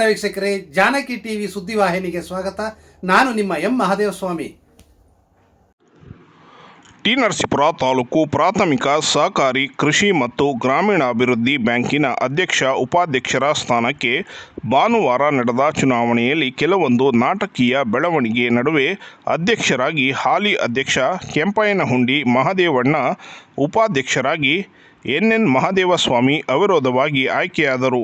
ನಮಸ್ಕಾರ ವೀಕ್ಷಕರೇ, ಜಾನಕಿ ಟಿವಿ ಸುದ್ದಿವಾಹಿನಿಗೆ ಸ್ವಾಗತ. ನಾನು ನಿಮ್ಮ ಎಂ ಮಹಾದೇವ ಸ್ವಾಮಿ ಟಿ ನರಸೀಪುರ ತಾಲೂಕು ಪ್ರಾಥಮಿಕ ಸಹಕಾರಿ ಕೃಷಿ ಮತ್ತು ಗ್ರಾಮೀಣಾಭಿವೃದ್ಧಿ ಬ್ಯಾಂಕಿನ ಅಧ್ಯಕ್ಷ ಉಪಾಧ್ಯಕ್ಷರ ಸ್ಥಾನಕ್ಕೆ ಭಾನುವಾರ ನಡೆದ ಚುನಾವಣೆಯಲ್ಲಿ ಕೆಲವೊಂದು ನಾಟಕೀಯ ಬೆಳವಣಿಗೆ ನಡುವೆ ಅಧ್ಯಕ್ಷರಾಗಿ ಹಾಲಿ ಅಧ್ಯಕ್ಷ ಕೆಂಪಯ್ಯನಹುಂಡಿ ಮಹದೇವಣ್ಣ, ಉಪಾಧ್ಯಕ್ಷರಾಗಿ ಎನ್ ಎನ್ ಮಹದೇವಸ್ವಾಮಿ ಅವಿರೋಧವಾಗಿ ಆಯ್ಕೆಯಾದರು.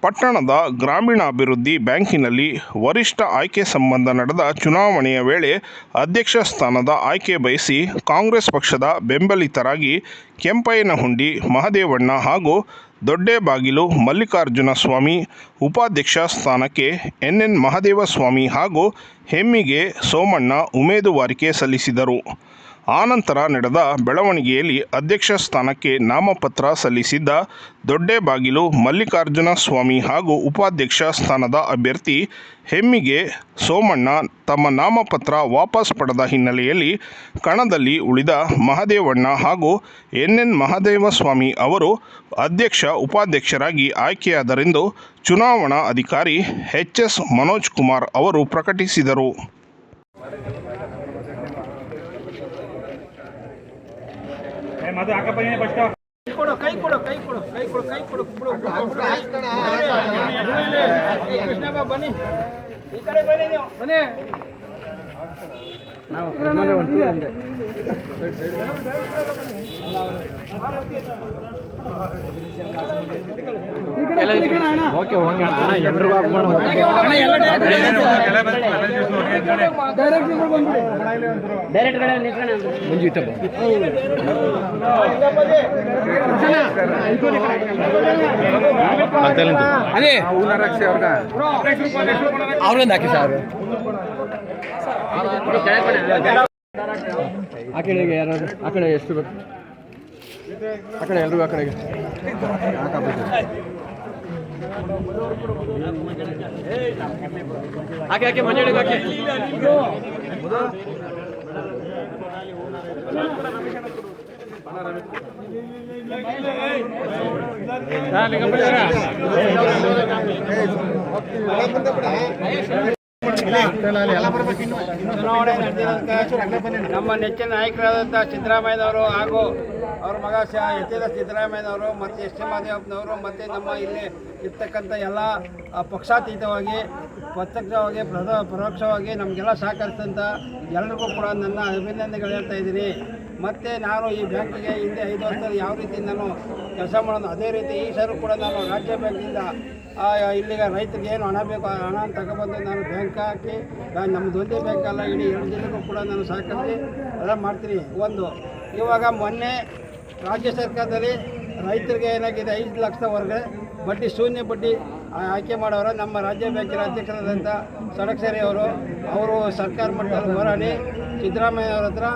ಪಟ್ಟಣದ ಗ್ರಾಮೀಣಾಭಿವೃದ್ಧಿ ಬ್ಯಾಂಕಿನಲ್ಲಿ ವರಿಷ್ಠ ಆಯ್ಕೆ ಸಂಬಂಧ ನಡೆದ ಚುನಾವಣೆಯ ವೇಳೆ ಅಧ್ಯಕ್ಷ ಸ್ಥಾನದ ಆಯ್ಕೆ ಬಯಸಿ ಕಾಂಗ್ರೆಸ್ ಪಕ್ಷದ ಬೆಂಬಲಿತರಾಗಿ ಕೆಂಪಯ್ಯನಹುಂಡಿ, ಮಹದೇವಣ್ಣ ಹಾಗೂ ದೊಡ್ಡೇಬಾಗಿಲು ಮಲ್ಲಿಕಾರ್ಜುನ ಸ್ವಾಮಿ ಉಪಾಧ್ಯಕ್ಷ ಸ್ಥಾನಕ್ಕೆ ಎನ್ ಎನ್ ಮಹದೇವಸ್ವಾಮಿ ಹಾಗೂ ಹೆಮ್ಮಿಗೆ ಸೋಮಣ್ಣ ಉಮೇದುವಾರಿಕೆ ಸಲ್ಲಿಸಿದರು. ಆನಂತರ ನಡೆದ ಬೆಳವಣಿಗೆಯಲ್ಲಿ ಅಧ್ಯಕ್ಷ ಸ್ಥಾನಕ್ಕೆ ನಾಮಪತ್ರ ಸಲ್ಲಿಸಿದ್ದ ದೊಡ್ಡೇಬಾಗಿಲು ಮಲ್ಲಿಕಾರ್ಜುನ ಸ್ವಾಮಿ ಹಾಗೂ ಉಪಾಧ್ಯಕ್ಷ ಸ್ಥಾನದ ಅಭ್ಯರ್ಥಿ ಹೆಮ್ಮಿಗೆ ಸೋಮಣ್ಣ ತಮ್ಮ ನಾಮಪತ್ರ ವಾಪಸ್ ಪಡೆದ ಹಿನ್ನೆಲೆಯಲ್ಲಿ ಕಣದಲ್ಲಿ ಉಳಿದ ಮಹದೇವಣ್ಣ ಹಾಗೂ ಎನ್ ಎನ್ ಮಹದೇವಸ್ವಾಮಿ ಅವರು ಅಧ್ಯಕ್ಷ ಉಪಾಧ್ಯಕ್ಷರಾಗಿ ಆಯ್ಕೆಯಾದರೆಂದು ಚುನಾವಣಾ ಅಧಿಕಾರಿ ಎಚ್ ಎಸ್ ಮನೋಜ್ ಕುಮಾರ್ ಅವರು ಪ್ರಕಟಿಸಿದರು. ಮದು ಹಾಕಪ್ಪ ನೀನೆ ಫಸ್ಟ್ ಕೊಡು ಕೈ ಕೊಡು ಕೈ ಕೊಡು ಕೈ ಕೊಡು ಕೈ ಕೊಡು. ಕೊಡು ಕೃಷ್ಣಪ್ಪ ಬನ್ನಿ ಈ ಕಡೆ ಬನ್ನಿ ನೀವು ಬನ್ನಿ ಅವ್ರಿಂದ ಹಾಕಿ ಸರ್ ಆ ಕಡೆಗೆ ಆ ಕಡೆ ಎಷ್ಟು ಬೇಕು ಆ ಕಡೆ ಎಲ್ರಿಗೂ ಆ ಕಡೆಗೆ ಹಾಕಿ ಹಾಕಿ ಮಂಜಳಿಗೆ ಹಾಕಿ ನಮ್ಮ ನೆಚ್ಚಿನ ನಾಯಕರಾದಂಥ ಸಿದ್ದರಾಮಯ್ಯನವರು ಹಾಗೂ ಅವ್ರ ಮಗ ಶ ಎತ್ತಿದ ಸಿದ್ದರಾಮಯ್ಯನವರು ಮತ್ತು ಎಸ್ ಟಿ ಮಾದೇವಪ್ಪನವರು ಮತ್ತು ನಮ್ಮ ಇಲ್ಲಿ ಇರ್ತಕ್ಕಂಥ ಎಲ್ಲ ಪಕ್ಷಾತೀತವಾಗಿ ಪ್ರತ್ಯಕ್ಷವಾಗಿ ಪ್ರದ, ಪರೋಕ್ಷವಾಗಿ ನಮಗೆಲ್ಲ ಸಹಕರಿಸಿದಂಥ ಎಲ್ಲರಿಗೂ ಕೂಡ ನನ್ನ ಅಭಿನಂದನೆಗಳು ಹೇಳ್ತಾ ಇದ್ದೀನಿ. ಮತ್ತು ನಾನು ಈ ಬ್ಯಾಂಕಿಗೆ ಹಿಂದೆ ಐದು ವರ್ಷದಲ್ಲಿ ಯಾವ ರೀತಿ ನಾನು ಕೆಲಸ ಮಾಡೋದು, ಅದೇ ರೀತಿ ಈ ಸರು ಕೂಡ ನಾನು ರಾಜ್ಯ ಬ್ಯಾಂಕಿಂದ ಇಲ್ಲಿಗೆ ರೈತರಿಗೆ ಏನು ಹಣ ಬೇಕು, ಆ ಹಣ ತಗೊಬಂದು ನಾನು ಬ್ಯಾಂಕ್ ಹಾಕಿ ನಮ್ಮದೊಂದೇ ಬ್ಯಾಂಕ್ ಅಲ್ಲ, ಇಡೀ ಎರಡು ಜನಕ್ಕೂ ಕೂಡ ನಾನು ಸಾಕಿ ಎಲ್ಲ ಮಾಡ್ತೀನಿ. ಒಂದು, ಇವಾಗ ಮೊನ್ನೆ ರಾಜ್ಯ ಸರ್ಕಾರದಲ್ಲಿ ರೈತರಿಗೆ ಏನಾಗಿದೆ, ಐದು ಲಕ್ಷದವರೆಗೆ ಬಡ್ಡಿ, ಶೂನ್ಯ ಬಡ್ಡಿ ಆಯ್ಕೆ ಮಾಡೋರು ನಮ್ಮ ರಾಜ್ಯ ಬ್ಯಾಂಕಿನ ಅಧ್ಯಕ್ಷರಾದಂಥ ಸಡಕ್ಸರಿ ಅವರು ಅವರು ಸರ್ಕಾರ ಮಟ್ಟದಲ್ಲಿ ಹೋರಾಡಿ ಸಿದ್ದರಾಮಯ್ಯ ಅವ್ರ ಹತ್ರ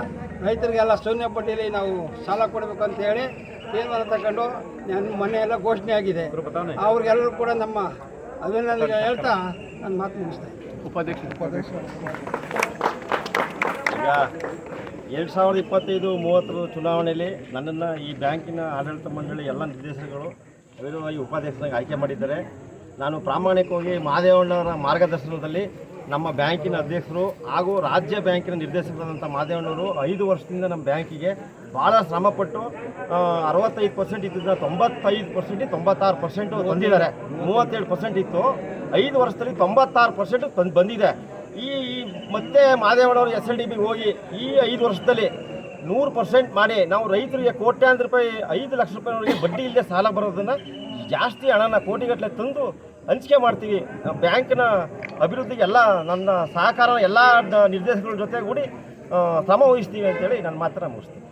ರೈತರಿಗೆಲ್ಲ ಶೂನ್ಯ ಬಡ್ಡಿಯಲ್ಲಿ ನಾವು ಸಾಲ ಕೊಡಬೇಕು ಅಂತ ಹೇಳಿ ತೀರ್ಮಾನ ತಗೊಂಡು ನನ್ನ ಮೊನ್ನೆ ಎಲ್ಲ ಘೋಷಣೆ ಆಗಿದೆ. ಅವ್ರಿಗೆಲ್ಲರೂ ಕೂಡ ನಮ್ಮ ಅಭಿನಂದನೆ ಹೇಳ್ತಾ ನನ್ನ ಮಾತು ಮುಗಿಸ್ತೇನೆ ಉಪಾಧ್ಯಕ್ಷ. ಈಗ ಎರಡು ಸಾವಿರದ ಇಪ್ಪತ್ತೈದು ಮೂವತ್ತರ ಚುನಾವಣೆಯಲ್ಲಿ ನನ್ನನ್ನು ಈ ಬ್ಯಾಂಕಿನ ಆಡಳಿತ ಮಂಡಳಿ ಎಲ್ಲ ನಿರ್ದೇಶಕರು ವಿರೋಧವಾಗಿ ಉಪಾಧ್ಯಕ್ಷರಾಗಿ ಆಯ್ಕೆ ಮಾಡಿದ್ದಾರೆ. ನಾನು ಪ್ರಾಮಾಣಿಕವಾಗಿ ಮಹಾದೇವಣ್ಣವರ ಮಾರ್ಗದರ್ಶನದಲ್ಲಿ ನಮ್ಮ ಬ್ಯಾಂಕಿನ ಅಧ್ಯಕ್ಷರು ಹಾಗೂ ರಾಜ್ಯ ಬ್ಯಾಂಕಿನ ನಿರ್ದೇಶಕರಾದಂಥ ಮಾದೇವಣ್ಣವರು ಐದು ವರ್ಷದಿಂದ ನಮ್ಮ ಬ್ಯಾಂಕಿಗೆ ಭಾಳ ಶ್ರಮಪಟ್ಟು ಅರವತ್ತೈದು ಪರ್ಸೆಂಟ್ ಇದ್ದಿದ್ದ ತೊಂಬತ್ತೈದು ಪರ್ಸೆಂಟ್ ತೊಂಬತ್ತಾರು ಪರ್ಸೆಂಟು ತಂದಿದ್ದಾರೆ. ಮೂವತ್ತೇಳು ಪರ್ಸೆಂಟ್ ಇತ್ತು. ಐದು ವರ್ಷದಲ್ಲಿ ತೊಂಬತ್ತಾರು ಪರ್ಸೆಂಟ್ ತಂದು ಬಂದಿದೆ. ಈ ಈ ಮತ್ತೆ ಮಾದೇವಣ್ಣವರು ಎಸ್ ಎಲ್ ಡಿ ಬಿಗೆ ಹೋಗಿ ಈ ಐದು ವರ್ಷದಲ್ಲಿ ನೂರು ಪರ್ಸೆಂಟ್ ಮಾಡಿ ನಾವು ರೈತರಿಗೆ ಕೋಟ್ಯಾಂತರ ರೂಪಾಯಿ ಐದು ಲಕ್ಷ ರೂಪಾಯಿವರೆಗೆ ಬಡ್ಡಿ ಇಲ್ಲದೆ ಸಾಲ ಬರೋದನ್ನು ಜಾಸ್ತಿ ಹಣನ ಕೋಟಿಗಟ್ಟಲೆ ತಂದು ಹಂಚಿಕೆ ಮಾಡ್ತೀವಿ. ಬ್ಯಾಂಕ್ನ ಅಭಿವೃದ್ಧಿಗೆ ಎಲ್ಲ ನನ್ನ ಸಹಕಾರ, ಎಲ್ಲ ನಿರ್ದೇಶಕರ ಜೊತೆಗೂಡಿ ಶ್ರಮ ವಹಿಸ್ತೀವಿ ಅಂತೇಳಿ ನನ್ನ ಮಾತ್ರ ಮುಗಿಸ್ತೀನಿ.